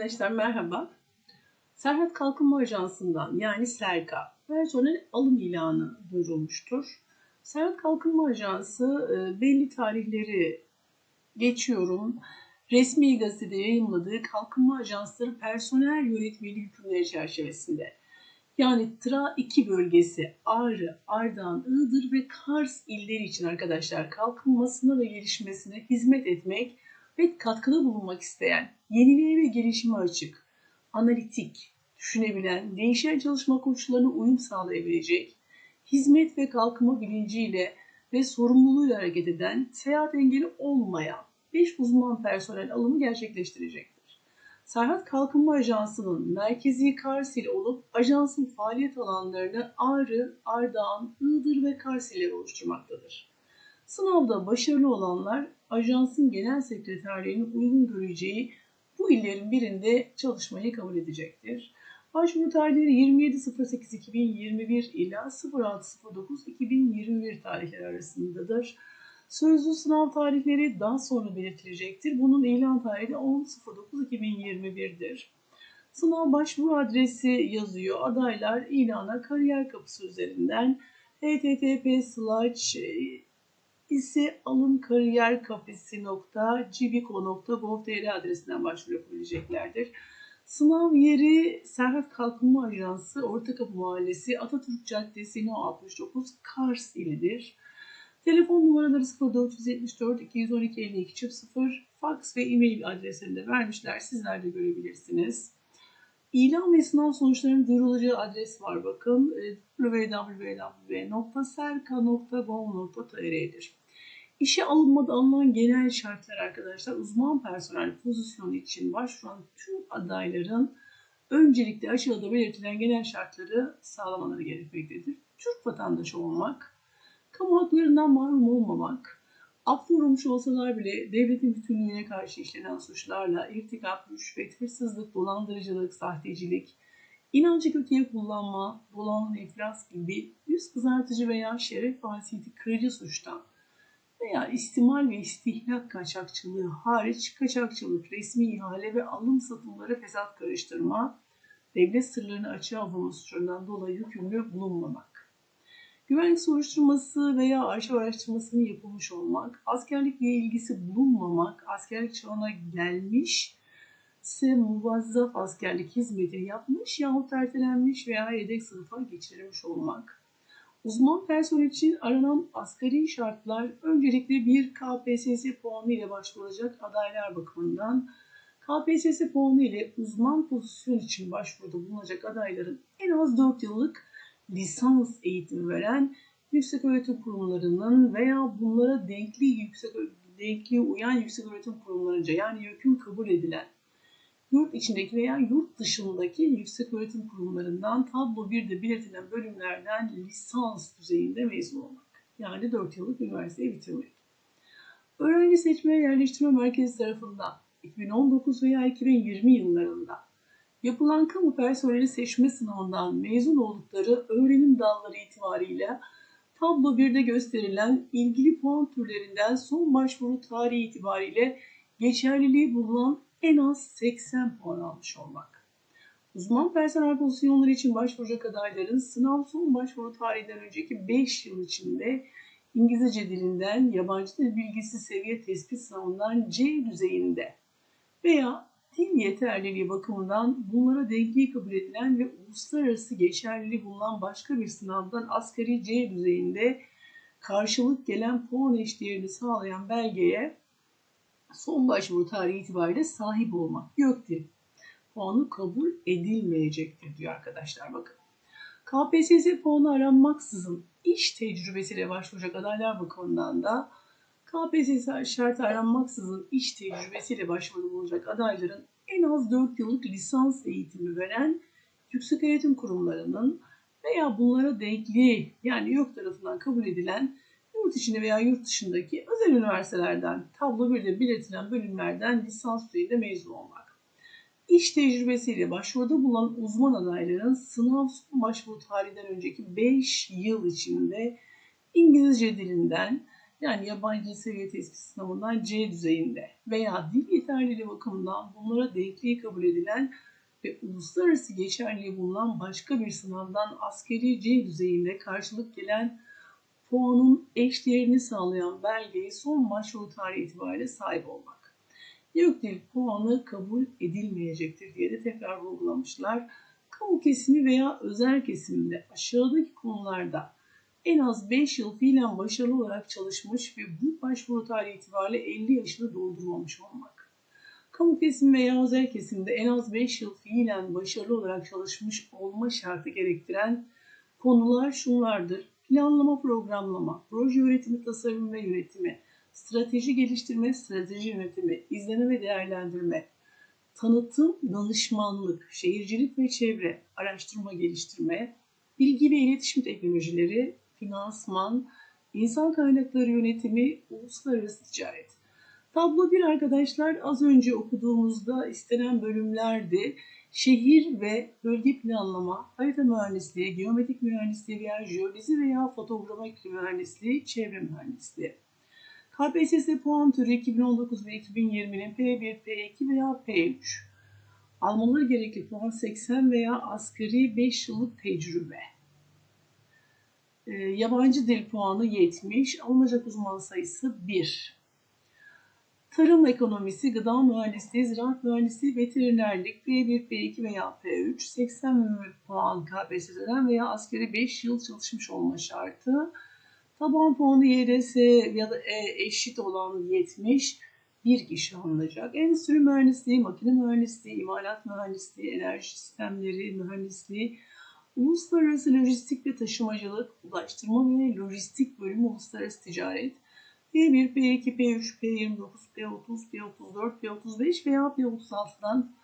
Arkadaşlar merhaba. Serhat Kalkınma Ajansı'ndan yani SERKA personel alım ilanı duyurulmuştur. Serhat Kalkınma Ajansı e, belli tarihleri geçiyorum. Resmi gazetede yayınladığı Kalkınma Ajansları personel yönetmeliği hükümleri çerçevesinde yani TRA 2 bölgesi Ağrı, Ardahan, Iğdır ve Kars illeri için arkadaşlar kalkınmasına ve gelişmesine hizmet etmek ve katkıda bulunmak isteyen, yeniliğe ve gelişime açık, analitik, düşünebilen, değişen çalışma koşullarına uyum sağlayabilecek, hizmet ve kalkınma bilinciyle ve sorumluluğuyla hareket eden, seyahat engeli olmayan 5 uzman personel alımı gerçekleştirecektir. Serhat Kalkınma Ajansı'nın merkezi Kars ile olup ajansın faaliyet alanlarını Ağrı, Ardahan, Iğdır ve Kars ile oluşturmaktadır. Sınavda başarılı olanlar ajansın genel sekreterliğinin uygun göreceği bu illerin birinde çalışmayı kabul edecektir. Başvuru tarihleri 27.08.2021 ila 06.09.2021 tarihleri arasındadır. Sözlü sınav tarihleri daha sonra belirtilecektir. Bunun ilan tarihi 10.09.2021'dir. Sınav başvuru adresi yazıyor. Adaylar ilana kariyer kapısı üzerinden http slash ise alın kariyer kafesi.cibiko.gov.tr adresinden başvuru yapabileceklerdir. Sınav yeri Serhat Kalkınma Ajansı Ortakapı Mahallesi Atatürk Caddesi No 69 Kars ilidir. Telefon numaraları 0474 212 52 0 fax ve e-mail adreslerini de vermişler. Sizler de görebilirsiniz. İlan ve sınav sonuçlarının duyurulacağı adres var bakın. www.serka.gov.tr'dir. İşe alınmada alınan genel şartlar arkadaşlar uzman personel pozisyonu için başvuran tüm adayların öncelikle aşağıda belirtilen genel şartları sağlamaları gerekmektedir. Türk vatandaşı olmak, kamu haklarından mahrum olmamak, affolunmuş olsalar bile devletin bütünlüğüne karşı işlenen suçlarla irtikap, rüşvet, hırsızlık, dolandırıcılık, sahtecilik, inancı kötüye kullanma, dolanma, iflas gibi yüz kızartıcı veya şeref vasiyeti kırıcı suçtan veya istimal ve istihlak kaçakçılığı hariç kaçakçılık, resmi ihale ve alım satımları fesat karıştırma, devlet sırlarını açığa vurma suçlarından dolayı hükümlü bulunmamak. Güvenlik soruşturması veya arşiv araştırmasının yapılmış olmak, askerlikle ilgisi bulunmamak, askerlik çağına gelmiş ise muvazzaf askerlik hizmeti yapmış yahut ertelenmiş veya yedek sınıfa geçirilmiş olmak, Uzman personel için aranan asgari şartlar öncelikle bir KPSS puanı ile başvurulacak adaylar bakımından KPSS puanı ile uzman pozisyon için başvuruda bulunacak adayların en az 4 yıllık lisans eğitimi veren yüksek öğretim kurumlarının veya bunlara denkli yüksek denkli uyan yüksek öğretim kurumlarınca yani YÖK'ün kabul edilen yurt içindeki veya yurt dışındaki yüksek öğretim kurumlarından tablo 1'de belirtilen bölümlerden lisans düzeyinde mezun olmak. Yani 4 yıllık üniversiteyi bitirmek. Öğrenci seçme yerleştirme merkezi tarafından 2019 veya 2020 yıllarında yapılan kamu personeli seçme sınavından mezun oldukları öğrenim dalları itibariyle tablo 1'de gösterilen ilgili puan türlerinden son başvuru tarihi itibariyle geçerliliği bulunan en az 80 puan almış olmak. Uzman personel pozisyonları için başvuracak adayların sınav son başvuru tarihinden önceki 5 yıl içinde İngilizce dilinden yabancı dil bilgisi seviye tespit sınavından C düzeyinde veya dil yeterliliği bakımından bunlara denkliği kabul edilen ve uluslararası geçerliliği bulunan başka bir sınavdan asgari C düzeyinde karşılık gelen puan eşdeğerini sağlayan belgeye son başvuru tarihi itibariyle sahip olmak YÖK'tir. Puanı kabul edilmeyecektir diyor arkadaşlar bakın. KPSS puanı aranmaksızın iş tecrübesiyle başvuracak adaylar bakımından da KPSS şartı aranmaksızın iş tecrübesiyle başvuru bulunacak adayların en az 4 yıllık lisans eğitimi veren yüksek öğretim kurumlarının veya bunlara denkli yani yok tarafından kabul edilen yurt içinde veya yurt dışındaki özel üniversitelerden tablo 1'de belirtilen bölümlerden lisans düzeyinde mezun olmak. İş tecrübesiyle başvuruda bulunan uzman adayların sınav son başvuru tarihinden önceki 5 yıl içinde İngilizce dilinden yani yabancı seviye tespit sınavından C düzeyinde veya dil yeterliliği bakımından bunlara denkliği kabul edilen ve uluslararası geçerliliği bulunan başka bir sınavdan askeri C düzeyinde karşılık gelen puanın eşdeğerini sağlayan belgeyi son başvuru tarihi itibariyle sahip olmak. Yok dil puanı kabul edilmeyecektir diye de tekrar vurgulamışlar. Kamu kesimi veya özel kesiminde aşağıdaki konularda en az 5 yıl fiilen başarılı olarak çalışmış ve bu başvuru tarihi itibariyle 50 yaşını doldurmamış olmak. Kamu kesimi veya özel kesimde en az 5 yıl fiilen başarılı olarak çalışmış olma şartı gerektiren konular şunlardır. Planlama, programlama, proje üretimi, tasarım ve yönetimi, strateji geliştirme, strateji yönetimi, izleme ve değerlendirme, tanıtım, danışmanlık, şehircilik ve çevre, araştırma geliştirme, bilgi ve iletişim teknolojileri, finansman, insan kaynakları yönetimi, uluslararası ticaret. Tablo 1 arkadaşlar az önce okuduğumuzda istenen bölümlerdi. Şehir ve bölge planlama, harita mühendisliği, geometrik mühendisliği veya jeoloji veya fotogrametri mühendisliği, çevre mühendisliği. KPSS puan türü 2019 ve 2020'nin P1, P2 veya P3. Almaları gerekli puan 80 veya asgari 5 yıllık tecrübe. E, yabancı dil puanı 70, alınacak uzman sayısı 1. Tarım ekonomisi, gıda mühendisliği, ziraat mühendisliği, veterinerlik, P1, P2 veya P3, 80 puan KPSS'den veya askeri 5 yıl çalışmış olma şartı. Taban puanı YDS ya da E eşit olan 70, bir kişi alınacak. Endüstri mühendisliği, makine mühendisliği, imalat mühendisliği, enerji sistemleri mühendisliği, uluslararası lojistik ve taşımacılık, ulaştırma ve lojistik bölümü uluslararası ticaret, P1, P2, P3, P29, P30, P34, P35 veya P36'dan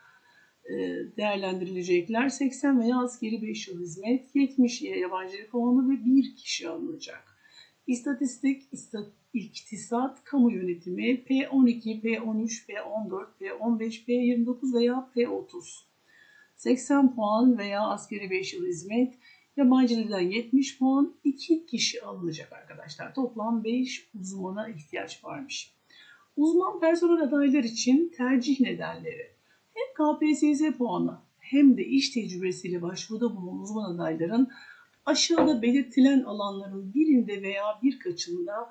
e, değerlendirilecekler. 80 veya askeri 5 yıl hizmet, 70 yabancı puanı ve 1 kişi alınacak. İstatistik, iktisat, kamu yönetimi, P12, P13, P14, P15, P29 veya P30. 80 puan veya askeri 5 yıl hizmet, yabancı dilden 70 puan, 2 kişi alınacak arkadaşlar. Toplam 5 uzmana ihtiyaç varmış. Uzman personel adaylar için tercih nedenleri. Hem KPSS puanı hem de iş tecrübesiyle başvuruda bulunan uzman adayların aşağıda belirtilen alanların birinde veya birkaçında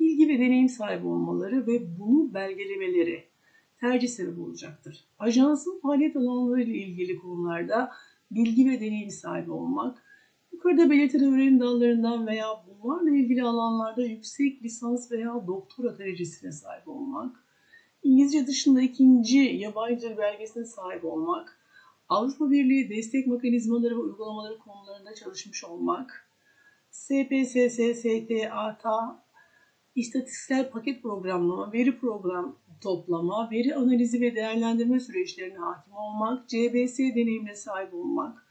bilgi ve deneyim sahibi olmaları ve bunu belgelemeleri tercih sebebi olacaktır. Ajansın faaliyet alanları ile ilgili konularda bilgi ve deneyim sahibi olmak, yukarıda belirtilen öğrenim dallarından veya bunlarla ilgili alanlarda yüksek lisans veya doktora derecesine sahip olmak, İngilizce dışında ikinci yabancı belgesine sahip olmak, Avrupa Birliği destek mekanizmaları ve uygulamaları konularında çalışmış olmak, SPSS, STATA, istatistiksel paket programlama, veri program toplama, veri analizi ve değerlendirme süreçlerine hakim olmak, CBS deneyimine sahip olmak,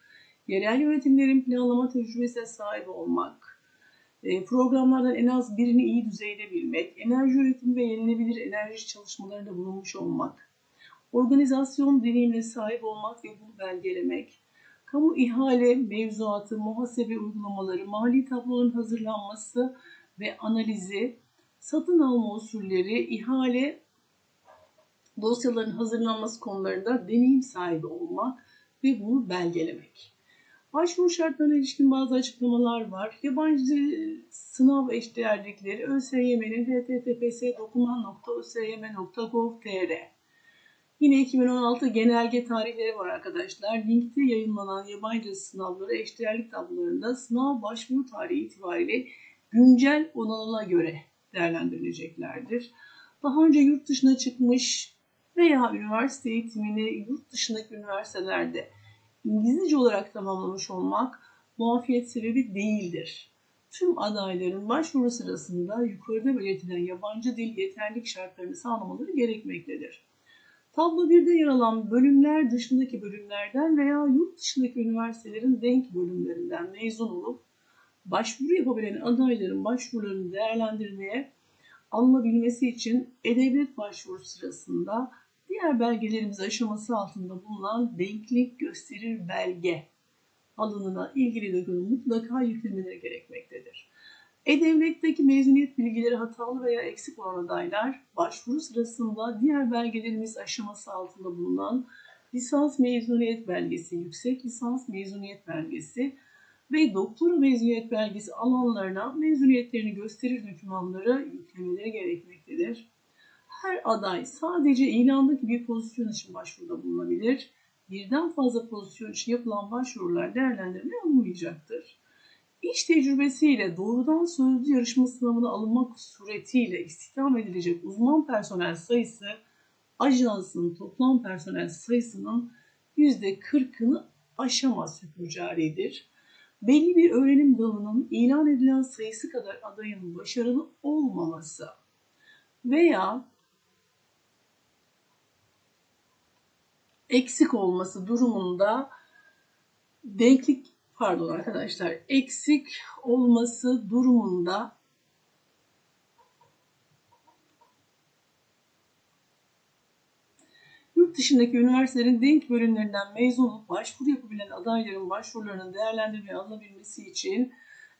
yerel yönetimlerin planlama tecrübesine sahip olmak, e, programlardan en az birini iyi düzeyde bilmek, enerji üretimi ve yenilebilir enerji çalışmalarında bulunmuş olmak, organizasyon deneyimine sahip olmak ve bunu belgelemek, kamu ihale, mevzuatı, muhasebe uygulamaları, mali tabloların hazırlanması ve analizi, satın alma usulleri, ihale dosyaların hazırlanması konularında deneyim sahibi olmak ve bunu belgelemek. Başvuru şartlarına ilişkin bazı açıklamalar var. Yabancı sınav eşdeğerlikleri ÖSYM'nin https dokuman.ösym.gov.tr Yine 2016 genelge tarihleri var arkadaşlar. Linkte yayınlanan yabancı sınavları eşdeğerlik tablolarında sınav başvuru tarihi itibariyle güncel onanına göre değerlendirileceklerdir. Daha önce yurt dışına çıkmış veya üniversite eğitimini yurt dışındaki üniversitelerde İngilizce olarak tamamlamış olmak muafiyet sebebi değildir. Tüm adayların başvuru sırasında yukarıda belirtilen yabancı dil yeterlik şartlarını sağlamaları gerekmektedir. Tablo 1'de yer alan bölümler dışındaki bölümlerden veya yurt dışındaki üniversitelerin denk bölümlerinden mezun olup başvuru yapabilen adayların başvurularını değerlendirmeye alınabilmesi için e-devlet başvuru sırasında diğer belgelerimiz aşaması altında bulunan denklik gösterir belge alanına ilgili dokümanı mutlaka yüklemeleri gerekmektedir. E-Devlet'teki mezuniyet bilgileri hatalı veya eksik olan adaylar başvuru sırasında diğer belgelerimiz aşaması altında bulunan lisans mezuniyet belgesi, yüksek lisans mezuniyet belgesi ve doktora mezuniyet belgesi alanlarına mezuniyetlerini gösterir dokümanları yüklemeleri gerekmektedir. Her aday sadece ilandaki bir pozisyon için başvuruda bulunabilir. Birden fazla pozisyon için yapılan başvurular değerlendirmeye alınmayacaktır. İş tecrübesiyle doğrudan sözlü yarışma sınavına alınmak suretiyle istihdam edilecek uzman personel sayısı ajansın toplam personel sayısının %40'ını aşamaz hükmü caridir. Belli bir öğrenim dalının ilan edilen sayısı kadar adayın başarılı olmaması veya eksik olması durumunda denklik pardon arkadaşlar eksik olması durumunda yurt dışındaki üniversitelerin denk bölümlerinden mezun olup başvuru yapabilen adayların başvurularının değerlendirmeye alınabilmesi için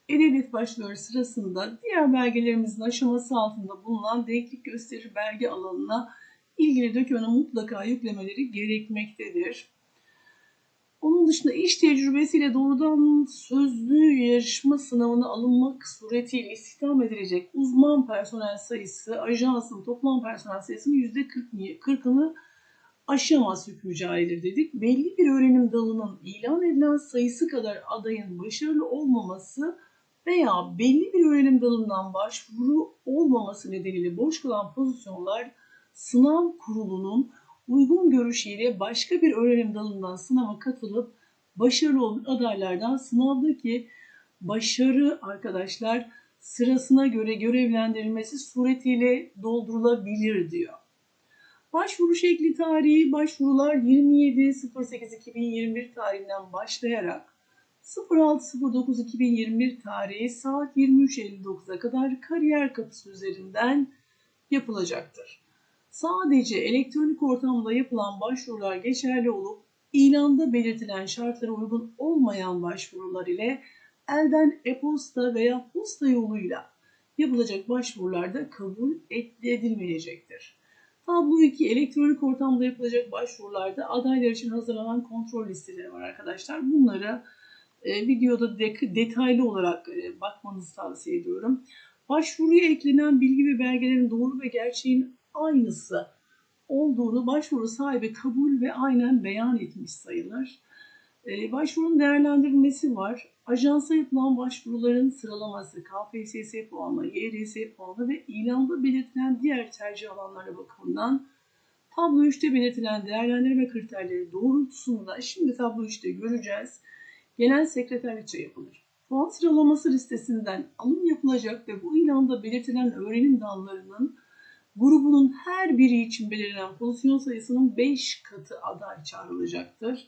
E-Devlet sırasında diğer belgelerimizin aşaması altında bulunan denklik gösterir belge alanına ilgili dokümanı mutlaka yüklemeleri gerekmektedir. Onun dışında iş tecrübesiyle doğrudan sözlü yarışma sınavına alınmak suretiyle istihdam edilecek uzman personel sayısı ajansın toplam personel sayısının %40'ını aşamaz hükmü caridir dedik. Belli bir öğrenim dalının ilan edilen sayısı kadar adayın başarılı olmaması veya belli bir öğrenim dalından başvuru olmaması nedeniyle boş kalan pozisyonlar sınav kurulunun uygun görüşüyle başka bir öğrenim dalından sınava katılıp başarılı olan adaylardan sınavdaki başarı arkadaşlar sırasına göre görevlendirilmesi suretiyle doldurulabilir diyor. Başvuru şekli tarihi başvurular 27.08.2021 tarihinden başlayarak 06.09.2021 tarihi saat 23.59'a kadar kariyer kapısı üzerinden yapılacaktır. Sadece elektronik ortamda yapılan başvurular geçerli olup ilanda belirtilen şartlara uygun olmayan başvurular ile elden e-posta veya posta yoluyla yapılacak başvurularda kabul edilmeyecektir. Tablo 2 elektronik ortamda yapılacak başvurularda adaylar için hazırlanan kontrol listeleri var arkadaşlar. Bunlara e, videoda de, detaylı olarak e, bakmanızı tavsiye ediyorum. Başvuruya eklenen bilgi ve belgelerin doğru ve gerçeğin aynısı olduğunu başvuru sahibi kabul ve aynen beyan etmiş sayılır. Ee, başvurunun değerlendirilmesi var. Ajansa yapılan başvuruların sıralaması, KPSS puanı, YRS puanı ve ilanda belirtilen diğer tercih alanları bakımından tablo 3'te belirtilen değerlendirme kriterleri doğrultusunda şimdi tablo 3'te göreceğiz. Genel sekreterlikçe yapılır. Puan sıralaması listesinden alım yapılacak ve bu ilanda belirtilen öğrenim dallarının grubunun her biri için belirlenen pozisyon sayısının 5 katı aday çağrılacaktır.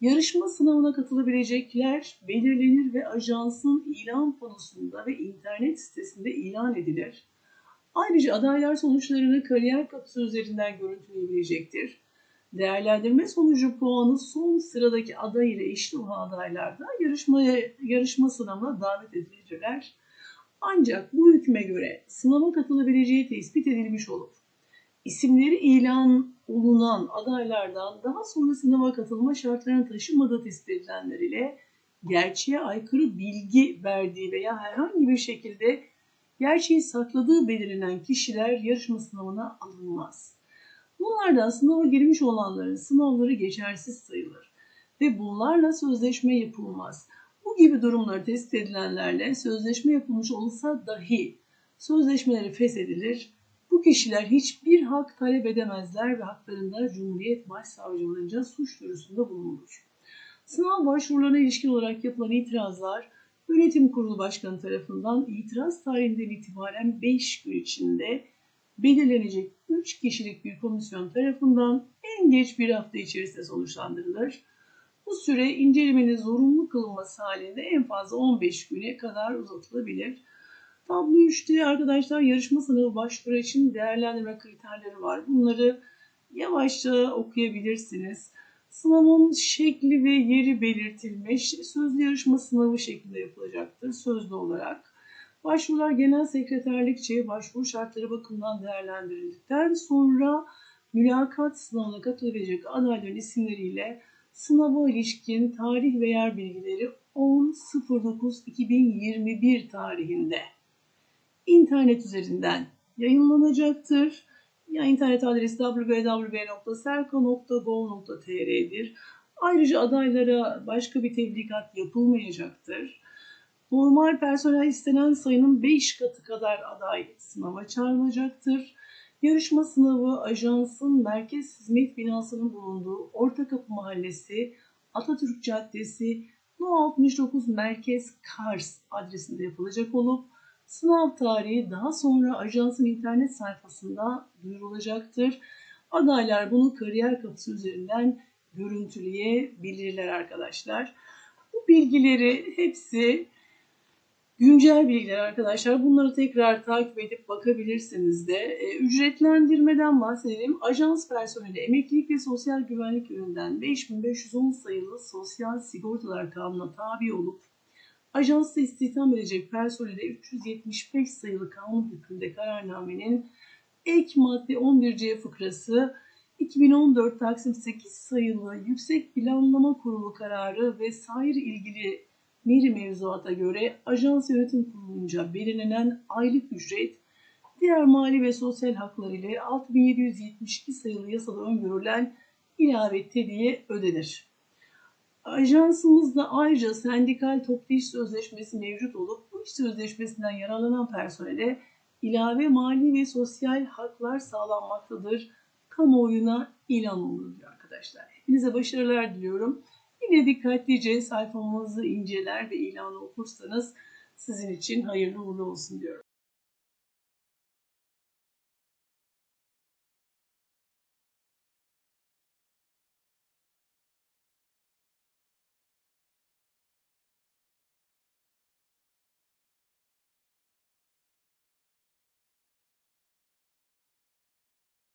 Yarışma sınavına katılabilecekler belirlenir ve ajansın ilan panosunda ve internet sitesinde ilan edilir. Ayrıca adaylar sonuçlarını kariyer kapısı üzerinden görüntüleyebilecektir. Değerlendirme sonucu puanı son sıradaki aday ile eşit olan adaylar da yarışmaya, yarışma sınavına davet edilirler. Ancak bu hükme göre sınava katılabileceği tespit edilmiş olup isimleri ilan olunan adaylardan daha sonra sınava katılma şartlarını taşımadığı tespit edilenler ile gerçeğe aykırı bilgi verdiği veya herhangi bir şekilde gerçeği sakladığı belirlenen kişiler yarışma sınavına alınmaz. Bunlardan sınava girmiş olanların sınavları geçersiz sayılır ve bunlarla sözleşme yapılmaz. Bu gibi durumlar tespit edilenlerle sözleşme yapılmış olsa dahi sözleşmeleri feshedilir. Bu kişiler hiçbir hak talep edemezler ve haklarında Cumhuriyet Başsavcılığınca suç duyurusunda bulunur. Sınav başvurularına ilişkin olarak yapılan itirazlar Yönetim Kurulu Başkanı tarafından itiraz tarihinden itibaren 5 gün içinde belirlenecek 3 kişilik bir komisyon tarafından en geç bir hafta içerisinde sonuçlandırılır. Bu süre incelemenin zorunlu kılınması halinde en fazla 15 güne kadar uzatılabilir. Tablo 3'te arkadaşlar yarışma sınavı başvuru için değerlendirme kriterleri var. Bunları yavaşça okuyabilirsiniz. Sınavın şekli ve yeri belirtilmiş. Sözlü yarışma sınavı şeklinde yapılacaktır sözlü olarak. Başvurular genel sekreterlikçe başvuru şartları bakımından değerlendirildikten sonra mülakat sınavına katılabilecek adayların isimleriyle sınava ilişkin tarih ve yer bilgileri 10.09.2021 tarihinde internet üzerinden yayınlanacaktır. Ya internet adresi www.serko.gov.tr'dir. Ayrıca adaylara başka bir tebligat yapılmayacaktır. Normal personel istenen sayının 5 katı kadar aday sınava çağrılacaktır. Yarışma sınavı ajansın merkez hizmet binasının bulunduğu Ortakapı Mahallesi, Atatürk Caddesi, No 69 Merkez Kars adresinde yapılacak olup sınav tarihi daha sonra ajansın internet sayfasında duyurulacaktır. Adaylar bunu kariyer kapısı üzerinden görüntüleyebilirler arkadaşlar. Bu bilgileri hepsi güncel bilgiler arkadaşlar. Bunları tekrar takip edip bakabilirsiniz de. E, ücretlendirmeden bahsedelim. Ajans personeli emeklilik ve sosyal güvenlik yönünden 5510 sayılı Sosyal Sigortalar Kanunu'na tabi olup ajansta istihdam edecek personele 375 sayılı kanun hükmünde kararnamenin ek madde 11C fıkrası 2014 Taksim 8 sayılı Yüksek Planlama Kurulu kararı ve sair ilgili meri mevzuata göre ajans yönetim kurulunca belirlenen aylık ücret diğer mali ve sosyal haklar ile 6772 sayılı yasada öngörülen ilave tediye ödenir. Ajansımızda ayrıca sendikal toplu iş sözleşmesi mevcut olup bu iş sözleşmesinden yararlanan personele ilave mali ve sosyal haklar sağlanmaktadır. Kamuoyuna ilan olunur arkadaşlar. Hepinize başarılar diliyorum. Yine dikkatlice sayfamızı inceler ve ilanı okursanız sizin için hayırlı uğurlu olsun diyorum.